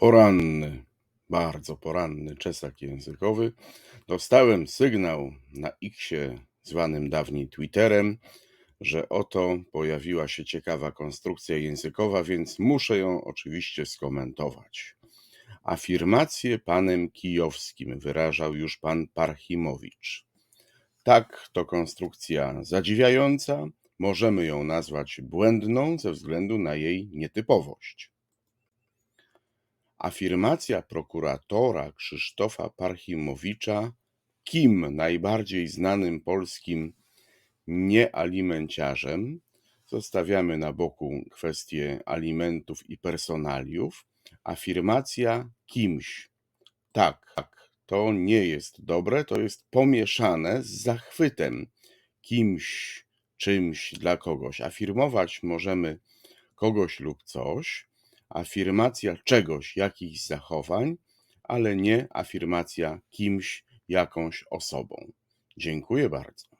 Poranny, bardzo poranny czesak językowy. Dostałem sygnał na Xie, zwanym dawniej Twitterem, że oto pojawiła się ciekawa konstrukcja językowa, więc muszę ją oczywiście skomentować. Afirmację panem Kijowskim wyrażał już pan Parchimowicz. Tak, to konstrukcja zadziwiająca, możemy ją nazwać błędną ze względu na jej nietypowość. Afirmacja prokuratora Krzysztofa Parchimowicza, kim najbardziej znanym polskim niealimenciarzem, zostawiamy na boku kwestie alimentów i personaliów, afirmacja kimś. Tak, tak, to nie jest dobre, to jest pomieszane z zachwytem kimś, czymś dla kogoś. Afirmować możemy kogoś lub coś, afirmacja czegoś, jakichś zachowań, ale nie afirmacja kimś, jakąś osobą. Dziękuję bardzo.